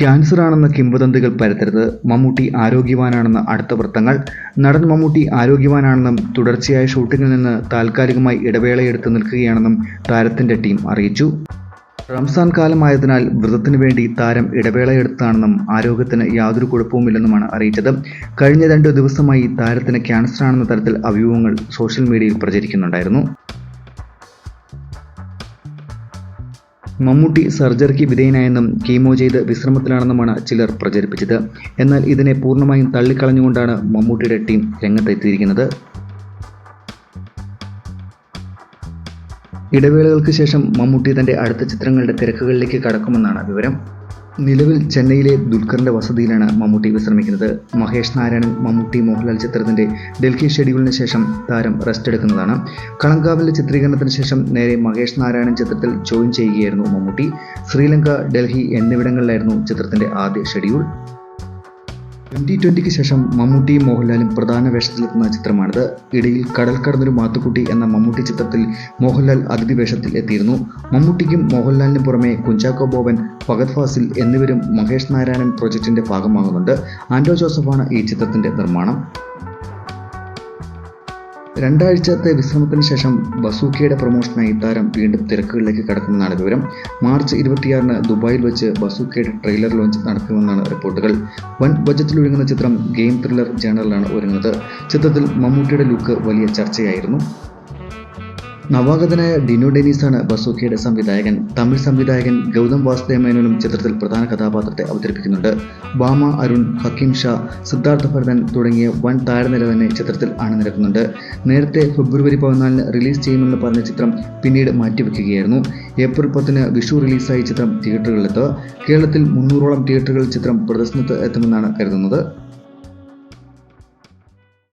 Cancer ആണെന്ന കിംവദന്തികൾ പരത്തരുത്. മമ്മൂട്ടി ആരോഗ്യവാനാണെന്ന് അടുത്ത വൃത്തങ്ങൾ. നടൻ മമ്മൂട്ടി ആരോഗ്യവാനാണെന്നും തുടർച്ചയായ ഷൂട്ടിങ്ങിൽ നിന്ന് താൽക്കാലികമായി ഇടവേളയെടുത്ത് നിൽക്കുകയാണെന്നും താരത്തിന്റെ ടീം അറിയിച്ചു. റംസാൻ കാലമായതിനാൽ വ്രതത്തിനു വേണ്ടി താരം ഇടവേളയെടുത്താണെന്നും ആരോഗ്യത്തിന് യാതൊരു കുഴപ്പവുമില്ലെന്നുമാണ് അറിയിച്ചത്. കഴിഞ്ഞ രണ്ടു ദിവസമായി താരത്തിന് ക്യാൻസർ ആണെന്ന തരത്തിൽ അഭ്യൂഹങ്ങൾ സോഷ്യൽ മീഡിയയിൽ പ്രചരിക്കുന്നുണ്ടായിരുന്നു. മമ്മൂട്ടി സർജറിക്ക് വിധേയനായെന്നും കീമോ ചെയ്ത് വിശ്രമത്തിലാണെന്നുമാണ് ചിലർ പ്രചരിപ്പിച്ചത്. എന്നാൽ ഇതിനെ പൂർണമായും തള്ളിക്കളഞ്ഞുകൊണ്ടാണ് മമ്മൂട്ടിയുടെ ടീം രംഗത്തെത്തിയിരിക്കുന്നത്. ഇടവേളകൾക്ക് ശേഷം മമ്മൂട്ടി തന്റെ അടുത്ത ചിത്രങ്ങളുടെ തിരക്കുകളിലേക്ക് കടക്കുമെന്നാണ് വിവരം. നിലവിൽ ചെന്നൈയിലെ ദുൽഖറിന്റെ വസതിയിലാണ് മമ്മൂട്ടി വിശ്രമിക്കുന്നത്. മഹേഷ് നാരായണൻ മമ്മൂട്ടി മോഹൻലാൽ ചിത്രത്തിന്റെ ഡൽഹി ഷെഡ്യൂളിന് ശേഷം താരം റെസ്റ്റ് എടുക്കുന്നതാണ്. കളങ്കാവിലെ ചിത്രീകരണത്തിന് ശേഷം നേരെ മഹേഷ് നാരായണൻ ചിത്രത്തിൽ ജോയിൻ ചെയ്യുകയായിരുന്നു മമ്മൂട്ടി. ശ്രീലങ്ക ഡൽഹി എന്നിവിടങ്ങളിലായിരുന്നു ചിത്രത്തിന്റെ ആദ്യ ഷെഡ്യൂൾ ട്വന്റി ട്വന്റിക്ക് ശേഷം മമ്മൂട്ടിയും മോഹൻലാലും പ്രധാന വേഷത്തിലെത്തുന്ന ചിത്രമാണിത്. ഇടയിൽ കടൽ കടന്നൊരു മാത്തുക്കുട്ടി എന്ന മമ്മൂട്ടി ചിത്രത്തിൽ മോഹൻലാൽ അതിഥി വേഷത്തിൽ എത്തിയിരുന്നു. മമ്മൂട്ടിക്കും മോഹൻലാലിനും പുറമെ കുഞ്ചാക്കോ ബോബൻ ഫഗത് ഫാസിൽ എന്നിവരും മഹേഷ് നാരായണൻ പ്രൊജക്ടിന്റെ ഭാഗമാകുന്നുണ്ട്. ആൻഡോ ജോസഫാണ് ഈ ചിത്രത്തിന്റെ നിർമ്മാണം. രണ്ടാഴ്ചത്തെ വിശ്രമത്തിന് ശേഷം ബസൂക്കിയുടെ പ്രൊമോഷനായി താരം വീണ്ടും തിരക്കുകളിലേക്ക് കടക്കുമെന്നാണ് വിവരം. മാർച്ച് ഇരുപത്തിയാറിന് ദുബായിൽ വെച്ച് ബസൂക്കിയുടെ ട്രെയിലർ ലോഞ്ച് നടക്കുമെന്നാണ് റിപ്പോർട്ടുകൾ. വൻ ബജറ്റിൽ ഒരുങ്ങുന്ന ചിത്രം ഗെയിം ത്രില്ലർ ജേണറിലാണ് ഒരുങ്ങുന്നത്. ചിത്രത്തിൽ മമ്മൂട്ടിയുടെ ലുക്ക് വലിയ ചർച്ചയായിരുന്നു. നവാഗതനായ ഡിനു ഡെനീസാണ് ബസൂക്കയുടെ സംവിധായകൻ. തമിഴ് സംവിധായകൻ ഗൗതം വാസുദേവ മേനോനും ചിത്രത്തിൽ പ്രധാന കഥാപാത്രത്തെ അവതരിപ്പിക്കുന്നുണ്ട്. ബാമ അരുൺ ഹക്കീം ഷാ സിദ്ധാർത്ഥ ഭരതൻ തുടങ്ങിയ വൻ താരനിര തന്നെ ചിത്രത്തിൽ അണിനിരക്കുന്നുണ്ട്. നേരത്തെ ഫെബ്രുവരി പതിനാലിന് റിലീസ് ചെയ്യുമെന്ന് പറഞ്ഞ ചിത്രം പിന്നീട് മാറ്റിവെക്കുകയായിരുന്നു. ഏപ്രിൽ പത്തിന് വിഷു റിലീസായി ചിത്രം തിയേറ്ററുകളിലെത്തുക. കേരളത്തിൽ മുന്നൂറോളം തിയേറ്ററുകളിൽ ചിത്രം പ്രദർശനത്ത് എത്തുമെന്നാണ് കരുതുന്നത്.